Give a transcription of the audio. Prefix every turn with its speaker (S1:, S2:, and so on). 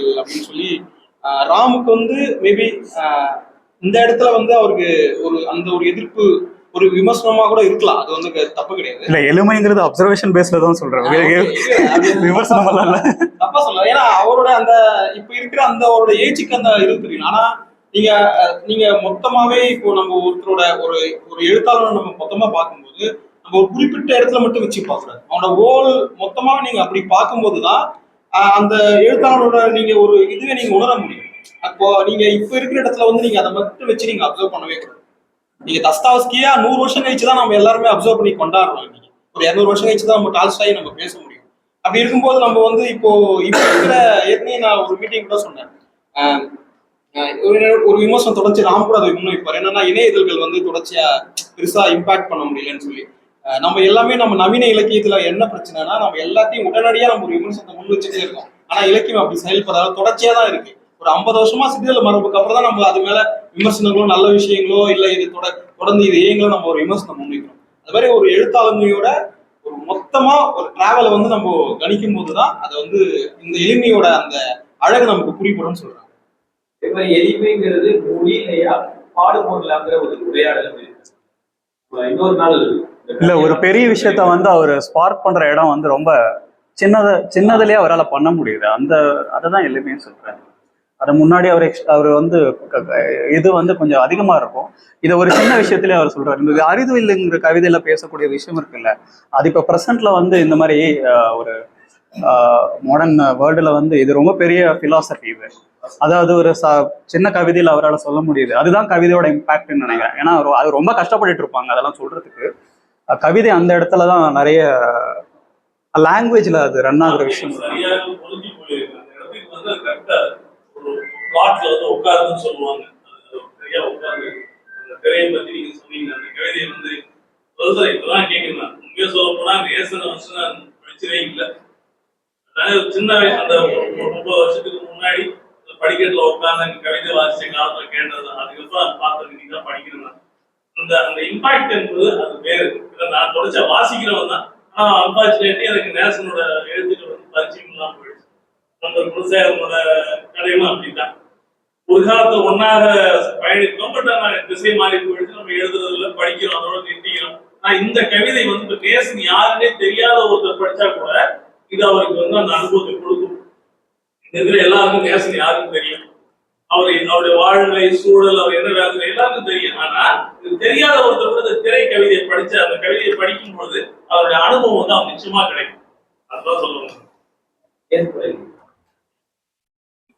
S1: கவிதைகள் அப்படின்னு சொல்லி ராமுக்கு வந்து மேபி இந்த இடத்துல வந்து அவருக்கு ஒரு அந்த ஒரு எதிர்ப்பு ஒரு விமர்சனமா கூட இருக்கலாம். அது வந்து தப்பு கிடையாது.
S2: இல்ல எளிமைங்கிறது அப்சர்வேஷன் பேஸ்ல தான் சொல்றேன். விமர்சனம் இல்ல
S1: தப்பா சொல்ல ஏன்னா அவரோட அந்த இப்ப இருக்கிற அந்த அவரோட ஏஜுக்கு அந்த இது தெரியும். ஆனா நீங்க நீங்க மொத்தமாவே இப்போ நம்ம ஒருத்தரோட ஒரு ஒரு எழுத்தாளரை நம்ம மொத்தமா பார்க்கும்போது நம்ம ஒரு குறிப்பிட்ட இடத்துல மட்டும் வச்சு பார்க்கக்கூடாது. அவனோட ஓல் மொத்தமா நீங்க அப்படி பார்க்கும்போது தான் அந்த எழுத்தாளரோட நீங்க ஒரு இதுவே நீங்க உணர முடியும். அப்போ நீங்க இப்ப இருக்கிற இடத்துல வந்து நீங்க அதை மட்டும் வச்சு நீங்க அப்சர்வ் பண்ணவே கூடாது. நீங்க தஸ்தாவஸ்கியா நூறு வருஷம் கழிச்சு தான் நம்ம எல்லாருமே அப்சர்வ் பண்ணி கொண்டாடுறோம் இன்னைக்கு. ஒரு இரநூறு வருஷம் கழிச்சு தான் நம்ம டால்ஸ்டாய் நம்ம பேச முடியும். அப்படி இருக்கும்போது நம்ம வந்து இப்போ இப்போ இருக்கிற ஏற்கனவே நான் ஒரு மீட்டிங் கூட சொன்னேன். ஒரு விமர்சனம் தொடர்ச்சி ராம் கூட அதை முன்வைப்பார் என்னன்னா இணையதழ்கள் வந்து தொடர்ச்சியா பெருசா இம்பாக்ட் பண்ண முடியலன்னு சொல்லி. நம்ம எல்லாமே நம்ம நவீன இலக்கியத்துல என்ன பிரச்சனைனா நம்ம எல்லாத்தையும் உடனடியா நம்ம ஒரு விமர்சனத்தை முன் வச்சுட்டே இருக்கோம். ஆனா இலக்கியம் அப்படி செயல்படாத தொடர்ச்சியா தான் இருக்கு. ஒரு ஐம்பது வருஷமா சிறிதல் மரபுக்கு அப்புறம் தான் நம்ம அது மேல விமர்சனங்களோ நல்ல விஷயங்களோ இல்ல இது தொட- தொடர்ந்து இது ஏங்களோ நம்ம ஒரு விமர்சனம் முன்வைக்கிறோம் அது மாதிரி ஒரு எழுத்தாளுமையோட ஒரு மொத்தமா ஒரு டிராவலை வந்து நம்ம கணிக்கும் போதுதான் அது வந்து இந்த எளிமையோட அந்த அழகு நமக்கு புரிபடும் சொல்றாங்க.
S3: இதே மாதிரி எளிமைங்கிறது மொழியிலையா பாடுபொருளாங்கிற ஒரு உரையாடல்
S2: இல்ல ஒரு பெரிய விஷயத்த வந்து அவர் ஸ்பார்க் பண்ற இடம் வந்து ரொம்ப சின்னத சின்னதுலயே அவரால் பண்ண முடியுது. அந்த அதை தான் எளிமைன்னு சொல்றேன் அது முன்னாடி அவர் அவர் வந்து இது வந்து கொஞ்சம் அதிகமா இருக்கும். இதை ஒரு சின்ன விஷயத்திலே அவர் சொல்றாரு. இந்த அறிதுவில்லைங்கிற கவிதையில பேசக்கூடிய விஷயம் இருக்குல்ல அது இப்ப ப்ரெசென்ட்ல வந்து இந்த மாதிரி ஒரு மாடர்ன் வேர்ல்டுல வந்து இது ரொம்ப பெரிய ஃபிலாசபி இது. அதாவது ஒரு ச சின்ன கவிதையில அவரால் சொல்ல முடியுது. அதுதான் கவிதையோட இம்பாக்ட்னு நினைக்கிறேன். ஏன்னா அது ரொம்ப கஷ்டப்பட்டுட்டு இருப்பாங்க அதெல்லாம் சொல்றதுக்கு. கவிதை அந்த இடத்துல தான் நிறைய லாங்குவேஜ்ல அது ரன் ஆகுற விஷயம்.
S4: உட்காருன்னு சொல்லுவாங்க. திரையை பத்தி நீங்க சொன்னீங்க. அந்த கவிதையை வந்து இப்பதான் கேட்கிறேன் உண்மையா சொல்ல போனா நேசன இல்லை. சின்ன வயசு அந்த ஒரு முப்பது வருஷத்துக்கு முன்னாடி படிக்கட்டுல உட்கார்ந்து அங்க கவிதை வாசிச்ச காலத்துல கேட்டது அதுக்கப்புறம் பார்த்து நீங்க தான் படிக்கிறேன் அந்த அந்த இம்பாக்ட் என்பது அது வேறு. இதை நான் தொடச்ச வாசிக்கிறவன் தான். ஆனா அன்பார்ச்சுனேட்லி எனக்கு நேசனோட எழுத்துக்கள் வந்து பரிச்சயம் எல்லாம் போயிடுச்சு. நம்ம குலசேகரனோட கதைகளும் அப்படித்தான். ஒரு காலத்துல ஒன்னாக பயணித்தோம். பட் ஆனா திசை மாறி போயிடுச்சு. நம்ம எழுதுறதுல படிக்கிறோம் அதோட நிறுத்திக்கிறோம் ஆனா இந்த கவிதை வந்து இப்ப நேசன் யாருன்னே தெரியாத ஒருத்தர் படிச்சா கூட இது அவருக்கு வந்து அந்த அனுபவத்தை கொடுக்கும். இந்த இதுல எல்லாருக்கும் நேசன் யாருக்கும் தெரியும் அவர் அவருடைய வாழ்நிலை சூழல் அவர் என்ன வேலை எல்லாருக்கும் தெரியும். ஆனா இது தெரியாத ஒருத்தர் கூட இந்த திரை கவிதையை படிச்சு அந்த கவிதையை படிக்கும் பொழுது அவருடைய அனுபவம் வந்து அவன் நிச்சயமா கிடைக்கும். அதுதான் சொல்லுவாங்க